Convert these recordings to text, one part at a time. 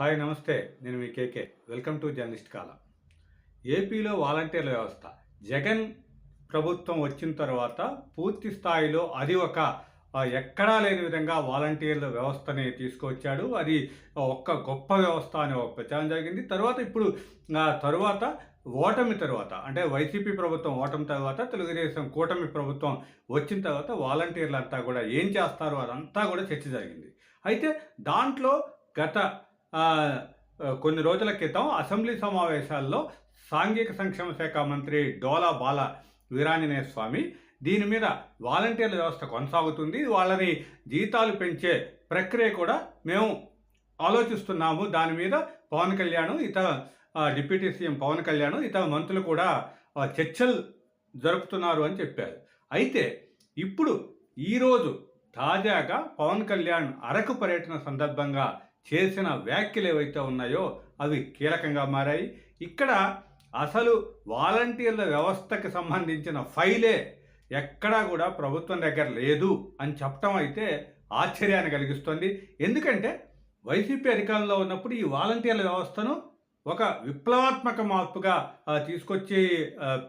Hi నమస్తే. నేను మీ కేకే. వెల్కమ్ టు జర్నలిస్ట్ కాల. ఏపీలో వాలంటీర్ల వ్యవస్థ. జగన్ ప్రభుత్వం వచ్చిన తర్వాత పూర్తి స్థాయిలో అది ఒక ఎక్కడా లేని విధంగా వాలంటీర్ల వ్యవస్థని తీసుకొచ్చాడు అది ఒక్క గొప్ప వ్యవస్థ అనే ఒక ప్రచారం జరిగింది. తర్వాత ఇప్పుడు తరువాత ఓటమి తర్వాత అంటే వైసీపీ ప్రభుత్వం ఓటమి తర్వాత తెలుగుదేశం కూటమి ప్రభుత్వం వచ్చిన తర్వాత వాలంటీర్లు అంతా కూడా ఏం చేస్తారు అదంతా కూడా చర్చ జరిగింది. అయితే దాంట్లో గత కొన్ని రోజుల క్రితం అసెంబ్లీ సమావేశాల్లో సాంఘిక సంక్షేమ శాఖ మంత్రి డోలా బాల వీరాంజనేయ స్వామి దీని మీద వాలంటీర్ల వ్యవస్థ కొనసాగుతుంది. వాళ్ళని జీతాలు పెంచే ప్రక్రియ కూడా మేము ఆలోచిస్తున్నాము. దాని మీద పవన్ కళ్యాణ్ ఇతర డిప్యూటీ సీఎం పవన్ కళ్యాణ్ ఇతర మంత్రులు కూడా చర్చలు జరుపుతున్నారు అని చెప్పారు. అయితే ఇప్పుడు ఈరోజు తాజాగా పవన్ కళ్యాణ్ అరకు పర్యటన సందర్భంగా చేసిన వ్యాఖ్యలు ఏవైతే ఉన్నాయో అవి కీలకంగా మారాయి. ఇక్కడ అసలు వాలంటీర్ల వ్యవస్థకి సంబంధించిన ఫైలే ఎక్కడా కూడా ప్రభుత్వం దగ్గర లేదు అని చెప్పటం అయితే ఆశ్చర్యాన్ని కలిగిస్తుంది. ఎందుకంటే వైసీపీ అధికారంలో ఉన్నప్పుడు ఈ వాలంటీర్ల వ్యవస్థను ఒక విప్లవాత్మక మార్పుగా తీసుకొచ్చే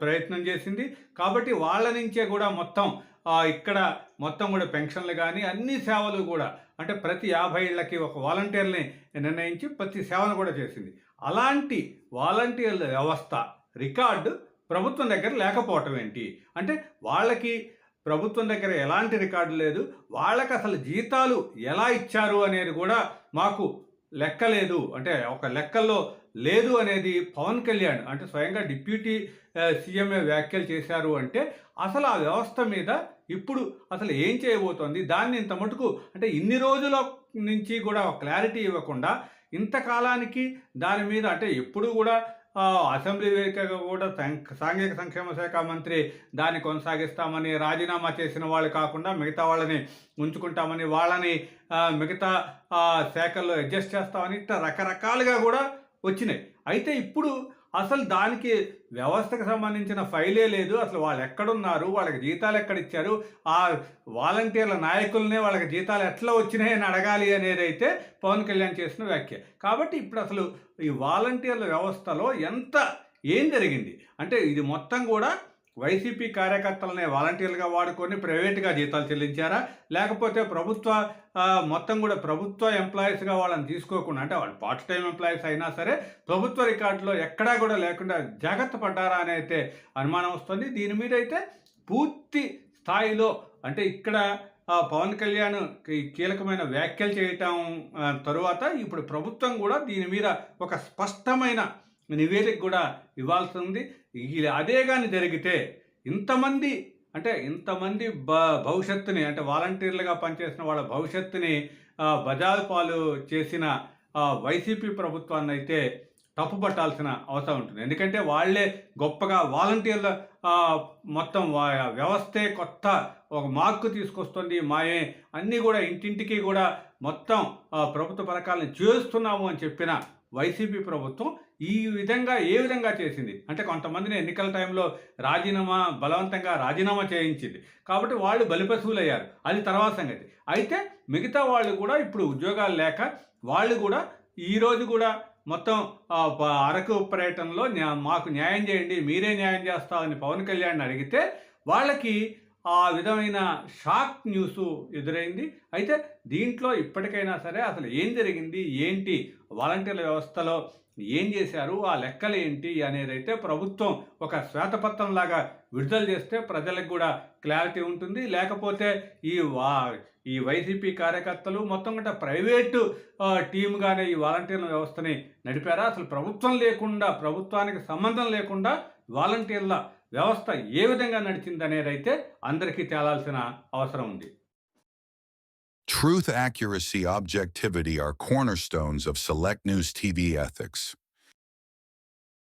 ప్రయత్నం చేసింది. కాబట్టి వాళ్ళ నుంచే కూడా మొత్తం ఇక్కడ మొత్తం కూడా పెన్షన్లు కానీ అన్ని సేవలు కూడా అంటే ప్రతి యాభై ఏళ్ళకి ఒక వాలంటీర్ని నిర్ణయించి ప్రతి సేవను కూడా చేసింది. అలాంటి వాలంటీర్ల వ్యవస్థ రికార్డు ప్రభుత్వం దగ్గర లేకపోవటం ఏంటి? అంటే వాళ్ళకి ప్రభుత్వం దగ్గర ఎలాంటి రికార్డు లేదు వాళ్ళకి అసలు జీతాలు ఎలా ఇచ్చారు అనేది కూడా మాకు లెక్క లేదు. అంటే ఒక లెక్కల్లో లేదు అనేది పవన్ కళ్యాణ్ అంటే స్వయంగా డిప్యూటీ సీఎంఏ వ్యాఖ్యలు చేశారు అంటే అసలు ఆ వ్యవస్థ మీద ఇప్పుడు అసలు ఏం చేయబోతోంది? దాన్ని ఇంత మటుకు అంటే ఇన్ని రోజుల నుంచి కూడా క్లారిటీ ఇవ్వకుండా ఇంతకాలానికి దాని మీద అంటే ఎప్పుడు కూడా అసెంబ్లీ వేదికగా కూడా సాంఘిక సంక్షేమ శాఖ మంత్రి దాన్ని కొనసాగిస్తామని రాజీనామా చేసిన వాళ్ళు కాకుండా మిగతా వాళ్ళని ఉంచుకుంటామని వాళ్ళని మిగతా శాఖల్లో అడ్జస్ట్ చేస్తామని ఇట్లా రకరకాలుగా కూడా వచ్చినాయి. అయితే ఇప్పుడు అసలు దానికి వ్యవస్థకు సంబంధించిన ఫైలే లేదు. అసలు వాళ్ళు ఎక్కడున్నారు? వాళ్ళకి జీతాలు ఎక్కడ ఇచ్చారు ఆ వాలంటీర్ల నాయకులనే వాళ్ళకి జీతాలు ఎట్లా వచ్చినాయి అని అడగాలి అనేది అయితే పవన్ కళ్యాణ్ చేసిన వ్యాఖ్య. కాబట్టి ఇప్పుడు అసలు ఈ వాలంటీర్ల వ్యవస్థలో ఎంత ఏం జరిగింది? అంటే ఇది మొత్తం కూడా వైసీపీ కార్యకర్తలనే వాలంటీర్లుగా వాడుకొని ప్రైవేట్గా జీతాలు చెల్లించారా? లేకపోతే ప్రభుత్వ మొత్తం కూడా ప్రభుత్వ ఎంప్లాయీస్గా వాళ్ళని తీసుకోకుండా అంటే వాళ్ళు పార్ట్ టైం ఎంప్లాయీస్ అయినా సరే ప్రభుత్వ రికార్డులో ఎక్కడా కూడా లేకుండా జాగ్రత్త పడ్డారా అని అయితే అనుమానం వస్తుంది. దీని మీద అయితే పూర్తి స్థాయిలో అంటే ఇక్కడ పవన్ కళ్యాణ్ కీలకమైన వ్యాఖ్యలు చేయటం తరువాత ఇప్పుడు ప్రభుత్వం కూడా దీని మీద ఒక స్పష్టమైన నివేదిక కూడా ఇవ్వాల్సి ఉంది. అదే కానీ జరిగితే ఇంతమంది అంటే ఇంతమంది బ భవిష్యత్తుని అంటే వాలంటీర్లుగా పనిచేసిన వాళ్ళ భవిష్యత్తుని ఆ, బజారు పాలు చేసిన వైసీపీ ప్రభుత్వాన్ని అయితే తప్పుపట్టాల్సిన అవసరం ఉంటుంది. ఎందుకంటే వాళ్ళే గొప్పగా వాలంటీర్ల మొత్తం వ్యవస్థే కొత్త ఒక మార్కు తీసుకొస్తుంది. మాయే అన్నీ కూడా ఇంటింటికి కూడా మొత్తం ప్రభుత్వ పథకాలను చేస్తున్నాము అని చెప్పిన వైసీపీ ప్రభుత్వం ఈ విధంగా ఏ విధంగా చేసింది? అంటే కొంతమందిని ఎన్నికల టైంలో రాజీనామా బలవంతంగా రాజీనామా చేయించింది. కాబట్టి వాళ్ళు బలిపశువులయ్యారు. అది తర్వాత సంగతి. అయితే మిగతా వాళ్ళు కూడా ఇప్పుడు ఉద్యోగాలు లేక వాళ్ళు కూడా ఈరోజు కూడా మొత్తం అరకు పర్యటనలో మాకు న్యాయం చేయండి మీరే న్యాయం చేస్తామని పవన్ కళ్యాణ్ అడిగితే వాళ్ళకి ఆ విధమైన షాక్ న్యూస్ ఎదురైంది. అయితే దీంట్లో ఇప్పటికైనా సరే అసలు ఏం జరిగింది? ఏంటి? వాలంటీర్ల వ్యవస్థలో ఏం చేశారు? ఆ లెక్కలు ఏంటి? అనేది అయితే ప్రభుత్వం ఒక శ్వేతపత్రం లాగా విడుదల చేస్తే ప్రజలకు కూడా క్లారిటీ ఉంటుంది. లేకపోతే ఈ వా ఈ వైసీపీ కార్యకర్తలు మొత్తం గంట ప్రైవేటు ఆ, టీమ్గానే ఈ వాలంటీర్ల వ్యవస్థని నడిపారా? అసలు ప్రభుత్వం లేకుండా ప్రభుత్వానికి సంబంధం లేకుండా వాలంటీర్ల వ్యవస్థ ఏ విధంగా నడిచింది అనేది అయితే అందరికీ తేలాల్సిన అవసరం ఉంది Truth, accuracy, objectivity are cornerstones of Select News TV ethics.